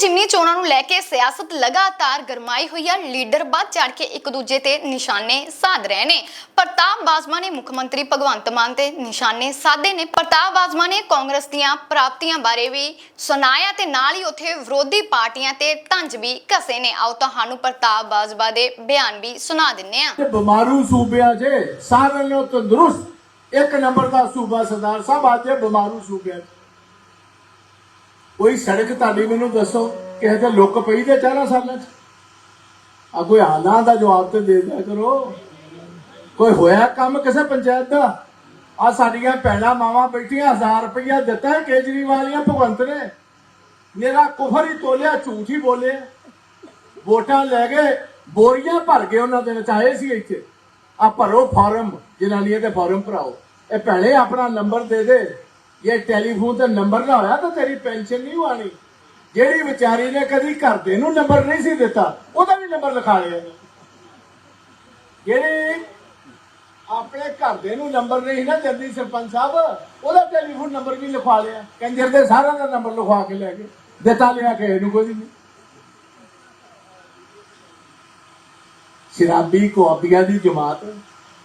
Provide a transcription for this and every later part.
ਜਿਮਨੀ ਚੋਣਾਂ ਨੂੰ ਲੈ ਕੇ ਸਿਆਸਤ ਲਗਾਤਾਰ ਗਰਮਾਈ ਹੋਈ ਹੈ ਲੀਡਰ ਵੱਧ ਚੜ ਕੇ ਇੱਕ ਦੂਜੇ ਤੇ ਨਿਸ਼ਾਨੇ ਸਾਧ ਰਹੇ ਨੇ। ਪ੍ਰਤਾਪ ਬਾਜਵਾ ਨੇ ਮੁੱਖ ਮੰਤਰੀ ਭਗਵੰਤ ਮਾਨ ਤੇ ਨਿਸ਼ਾਨੇ ਸਾਧੇ ਨੇ। ਪ੍ਰਤਾਪ ਬਾਜਵਾ ਨੇ ਕਾਂਗਰਸ ਦੀਆਂ ਪ੍ਰਾਪਤੀਆਂ ਬਾਰੇ ਵੀ ਸੁਣਾਇਆ ਤੇ ਨਾਲ ਹੀ ਉੱਥੇ ਵਿਰੋਧੀ ਪਾਰਟੀਆਂ ਤੇ ਤੰਜ ਵੀ ਕਸੇ ਨੇ। ਆਓ ਤੁਹਾਨੂੰ ਪ੍ਰਤਾਪ ਬਾਜਵਾ ਦੇ ਬਿਆਨ ਵੀ ਸੁਣਾ ਦਿੰਨੇ ਆ ਤੇ ਬਿਮਾਰੂ ਸੂਬਿਆਂ 'ਚ ਸਾਰਿਆਂ ਨੂੰ ਤੰਦਰੁਸਤ ਇੱਕ ਨੰਬਰ ਦਾ ਸੂਬਾ ਸਰਦਾਰ ਸਾਹਿਬ, ਅੱਜ ਬਿਮਾਰੂ ਸੂਬਿਆਂ 'ਚ। ਕੋਈ ਸੜਕ ਤੁਹਾਡੀ ਮੈਨੂੰ ਦੱਸੋ, ਕਿਸੇ ਤੇ ਲੁੱਕ ਪਈ ਤੇ ਚਾਰਾਂ ਸਾਲਾਂ 'ਚ? ਆ ਕੋਈ ਹਾਲਾਂ ਦਾ ਜਵਾਬ ਤੇ ਦੇ ਦਿਆ ਕਰੋ। ਕੋਈ ਹੋਇਆ ਕੰਮ ਕਿਸੇ ਪੰਚਾਇਤ ਦਾ? ਆ ਸਾਡੀਆਂ ਭੈਣਾਂ ਮਾਵਾਂ ਬੈਠੀਆਂ 1000 ਰੁਪਇਆ ਦਿੱਤਾ ਕੇਜਰੀਵਾਲ ਕੇਜਰੀਵਾਲੀਆਂ ਭਗਵੰਤ ਨੇ। ਮੇਰਾ ਕੁਫਰ ਹੀ ਤੋਲਿਆ, ਝੂਠ ਹੀ ਬੋਲੇ ਵੋਟਾਂ ਲੈ ਗਏ ਬੋਰੀਆਂ ਭਰ ਕੇ ਉਹਨਾਂ ਦੇ ਵਿੱਚ ਆਏ ਸੀ ਇੱਥੇ। ਆ ਭਰੋ ਫਾਰਮ, ਜਨਾਨੀਆਂ ਦੇ ਫਾਰਮ ਭਰਾਓ। ਇਹ ਭੈਣੇ ਆਪਣਾ ਨੰਬਰ ਦੇ ਦੇ। ਇਹ ਟੈਲੀਫੋਨ ਤੇ ਨੰਬਰ ਨਾ ਹੋਇਆ ਤਾਂ ਤੇਰੀ ਪੈਨਸ਼ਨ ਨਹੀਂ ਆਣੀ ਜਿਹੜੀ ਵਿਚਾਰੀ ਨੇ ਕਦੀ ਘਰ ਨੂੰ ਨੰਬਰ ਨਹੀਂ ਸੀ ਦਿੱਤਾ, ਉਹਦਾ ਵੀ ਨੰਬਰ ਲਿਖਾ ਲਿਆ। ਜਿਹੜੀ ਆਪਣੇ ਘਰ ਨੂੰ ਨੰਬਰ ਨਹੀਂ ਨਾ ਦਿੰਦੀ ਸਰਪੰਚ ਸਾਹਿਬ, ਉਹਦਾ ਟੈਲੀਫੋਨ ਨੰਬਰ ਵੀ ਲਿਖਵਾ ਲਿਆ। ਕੰਜਰ ਦੇ ਸਾਰਿਆਂ ਦਾ ਨੰਬਰ ਲਿਖਵਾ ਕੇ ਲੈ ਗਏ। ਦਿੱਤਾ ਲਿਆ ਕਿਸੇ ਨੂੰ ਕੋਈ ਨਹੀਂ। ਸ਼ਰਾਬੀ ਕੁਆਬੀਆਂ ਦੀ ਜਮਾਤ,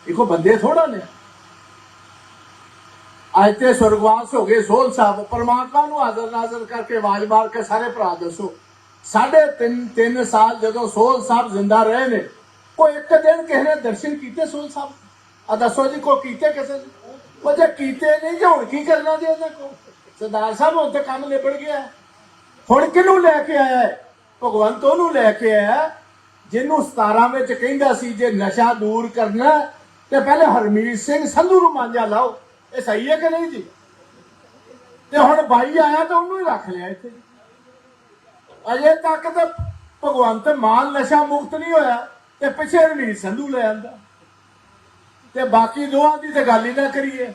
ਦੇਖੋ ਬੰਦੇ ਥੋੜਾ ਨੇ। ਅੱਜ ਤੇ ਸੁਰਗਵਾਸ ਹੋ ਗਏ ਸੋਲ ਸਾਹਿਬ ਪਰਮਾਤਮਾ ਨੂੰ ਹਾਜ਼ਰ ਨਾਜ਼ਰ ਕਰਕੇ ਆਵਾਜ਼ ਮਾਰ ਕੇ ਸਾਰੇ ਭਰਾ ਦੱਸੋ। ਸਾਢੇ ਤਿੰਨ ਤਿੰਨ ਸਾਲ ਜਦੋਂ ਸੋਲ ਸਾਹਿਬ ਜ਼ਿੰਦਾ ਰਹੇ ਨੇ, ਕੋਈ ਇੱਕ ਦਿਨ ਕਿਸੇ ਨੇ ਦਰਸ਼ਨ ਕੀਤੇ ਸੋਲ ਸਾਹਿਬ? ਆ ਦੱਸੋ ਜੀ ਕੋ ਕੀਤੇ ਕਿਸੇ ਨੇ? ਉਹ ਜੇ ਕੀਤੇ ਨਹੀਂ, ਜੇ ਹੁਣ ਕੀ ਕਰਨਾ ਜੀ ਉਹਨਾਂ ਕੋ ਸਰਦਾਰ ਸਾਹਿਬ, ਹੁਣ ਤੇ ਕੰਮ ਨਿਬੜ ਗਿਆ। ਹੁਣ ਕਿਹਨੂੰ ਲੈ ਕੇ ਆਇਆ ਭਗਵੰਤ ਉਹਨੂੰ ਲੈ ਕੇ ਆਇਆ ਜਿਹਨੂੰ 17 ਵਿੱਚ ਕਹਿੰਦਾ ਸੀ, ਜੇ ਨਸ਼ਾ ਦੂਰ ਕਰਨਾ ਤੇ ਪਹਿਲੇ ਹਰਮੀਤ ਸਿੰਘ ਸੰਧੂ ਨੂੰ ਮਾਂਜਾ ਲਾਓ। ਇਹ ਸਹੀ ਹੈ ਕਿ ਨਹੀਂ ਜੀ? ਤੇ ਹੁਣ ਬਾਈ ਆਇਆ ਤਾਂ ਉਹਨੂੰ ਹੀ ਰੱਖ ਲਿਆ ਇੱਥੇ। ਅਜੇ ਤੱਕ ਤਾਂ ਭਗਵੰਤ ਮਾਨ ਨਸ਼ਾ ਮੁਕਤ ਨਹੀਂ ਹੋਇਆ ਤੇ ਪਿੱਛੇ ਹਰਮੀਤ ਸੰਧੂ ਲੈ ਆਂਦਾ। ਤੇ ਬਾਕੀ ਦੋਹਾਂ ਦੀ ਤੇ ਗੱਲ ਹੀ ਨਾ ਕਰੀਏ।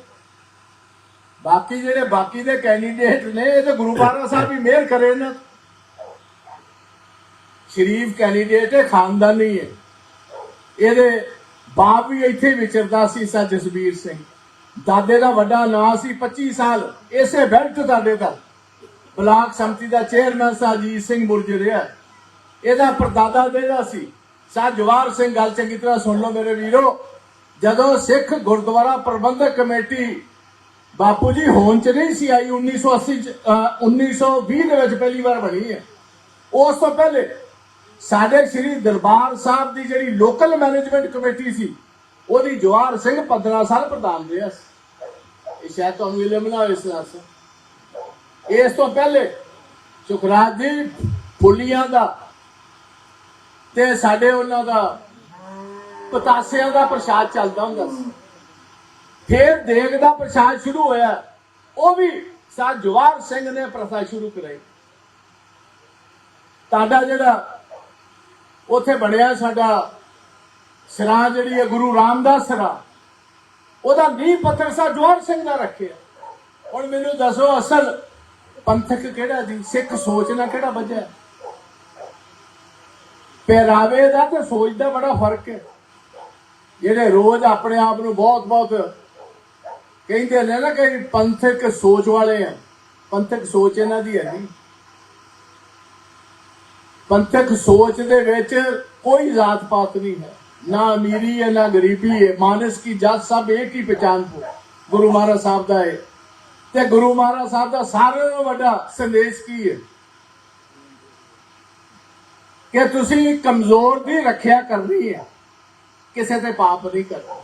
ਬਾਕੀ ਜਿਹੜੇ ਬਾਕੀ ਦੇ ਕੈਂਡੀਡੇਟ ਨੇ, ਇਹ ਤਾਂ ਗੁਰੂ ਮਹਾਰਾਜ ਸਾਹਿਬ ਵੀ ਮਿਹਰ ਕਰੇ ਨਾ। ਸ਼ਰੀਫ ਕੈਂਡੀਡੇਟ ਹੈ ਖਾਨਦਾਨੀ ਹੈ। ਇਹਦੇ ਬਾਪ ਵੀ ਇੱਥੇ ਵਿਚਰਦਾ ਸੀ ਸਾ ਜਸਬੀਰ ਸਿੰਘ। ਦਾਦੇ ਦਾ ਵੱਡਾ ਨਾਂ ਸੀ 25 ਸਾਲ। ਇਸੇ ਬੈਲਟ ਦਾਦੇ ਦਾ ਬਲਾਕ ਸੰਮਤੀ ਦਾ ਚੇਅਰਮੈਨ ਸਾ ਅਜੀਤ ਸਿੰਘ ਬੁਰਜ ਰਿਹਾ। ਇਹਦਾ ਪਰਦਾਦਾ ਦੇਦਾ ਸੀ। ਸਾ ਜਵਾਰ ਸਿੰਘ ਗੱਲ ਚੰਗੀ ਤਰ੍ਹਾਂ ਸੁਣ ਲਓ ਮੇਰੇ ਵੀਰੋ। ਜਦੋਂ ਸਿੱਖ ਗੁਰਦੁਆਰਾ ਪ੍ਰਬੰਧਕ ਕਮੇਟੀ ਬਾਪੂ ਜੀ ਹੋਣ ਚ ਨਹੀਂ ਸੀ ਆਈ 1980 ਚ, ਅਹ, 1920 ਦੇ ਵਿੱਚ ਪਹਿਲੀ ਵਾਰ ਬਣੀ ਹੈ। ਉਸ ਤੋਂ ਪਹਿਲੇ ਸਾਡੇ ਸ੍ਰੀ ਦਰਬਾਰ ਸਾਹਿਬ ਦੀ ਜਿਹੜੀ ਲੋਕਲ ਮੈਨੇਜਮੈਂਟ ਕਮੇਟੀ ਸੀ ਉਹਦੀ ਜਵਾਰ ਸਿੰਘ 15 ਸਾਲ ਪ੍ਰਧਾਨ ਰਿਹਾ ਇਹ ਸ਼ਾਇਦ ਤੁਹਾਨੂੰ ਇਲਮ ਨਾ ਹੋਵੇ ਇਸ ਨਾਲ ਇਸ ਤੋਂ ਪਹਿਲੇ ਸੁਖਰਾਜ ਜੀ ਫੁੱਲੀਆਂ ਦਾ ਤੇ ਸਾਡੇ ਉਹਨਾਂ ਦਾ ਪਤਾਸਿਆਂ ਦਾ ਪ੍ਰਸ਼ਾਦ ਚੱਲਦਾ ਹੁੰਦਾ ਸੀ। ਫਿਰ ਦੇਗ ਦਾ ਪ੍ਰਸ਼ਾਦ ਸ਼ੁਰੂ ਹੋਇਆ। ਉਹ ਵੀ ਸਾ ਜਵਾਰ ਸਿੰਘ ਨੇ ਪ੍ਰਥਾ ਸ਼ੁਰੂ ਕਰਾਈ। ਤੁਹਾਡਾ ਜਿਹੜਾ ਉੱਥੇ ਬਣਿਆ ਸਾਡਾ ਸਰਾ ਜਿਹੜੀ ਹੈ ਗੁਰੂ ਰਾਮਦਾਸ ਸਰਾ, ਉਹਦਾ ਨੀਂਹ ਪੱਥਰ ਸਾ ਜਵਾਰ ਸਿੰਘ ਦਾ ਰੱਖਿਆ। ਹੁਣ ਮੈਨੂੰ ਦੱਸੋ ਅਸਲ ਪੰਥਕ ਕਿਹੜਾ ਜੀ? ਸਿੱਖ ਸੋਚ ਨਾਲ ਕਿਹੜਾ ਵੱਜਿਆ? ਪਹਿਰਾਵੇ ਦਾ ਤੇ ਸੋਚ ਦਾ ਬੜਾ ਫ਼ਰਕ ਹੈ। ਜਿਹੜੇ ਰੋਜ਼ ਆਪਣੇ ਆਪ ਨੂੰ ਬਹੁਤ ਬਹੁਤ ਕਹਿੰਦੇ ਨੇ ਨਾ ਕਿ ਪੰਥਕ ਸੋਚ ਵਾਲੇ ਆ। ਪੰਥਕ ਸੋਚ ਇਹਨਾਂ ਦੀ ਹੈ ਨਹੀਂ। ਪੰਥਕ ਸੋਚ ਦੇ ਵਿੱਚ ਕੋਈ ਜਾਤ ਪਾਤ ਨਹੀਂ ਹੈ। ਨਾ ਅਮੀਰੀ ਹੈ, ਨਾ ਗਰੀਬੀ ਹੈ। ਮਾਨਸ ਕੀ ਜਾਤ ਸਭ ਇੱਕ ਹੀ ਪਛਾਣ ਹੋ ਗੁਰੂ ਮਹਾਰਾਜ ਸਾਹਿਬ ਦਾ ਹੈ ਤੇ ਗੁਰੂ ਮਹਾਰਾਜ ਸਾਹਿਬ ਦਾ ਸਾਰਿਆਂ ਨਾਲੋਂ ਵੱਡਾ ਸੰਦੇਸ਼ ਕੀ ਹੈ? ਕਿ ਤੁਸੀਂ ਕਮਜ਼ੋਰ ਦੀ ਰੱਖਿਆ ਕਰਨੀ ਹੈ। ਕਿਸੇ ਤੇ ਪਾਪ ਨਹੀਂ ਕਰਨਾ।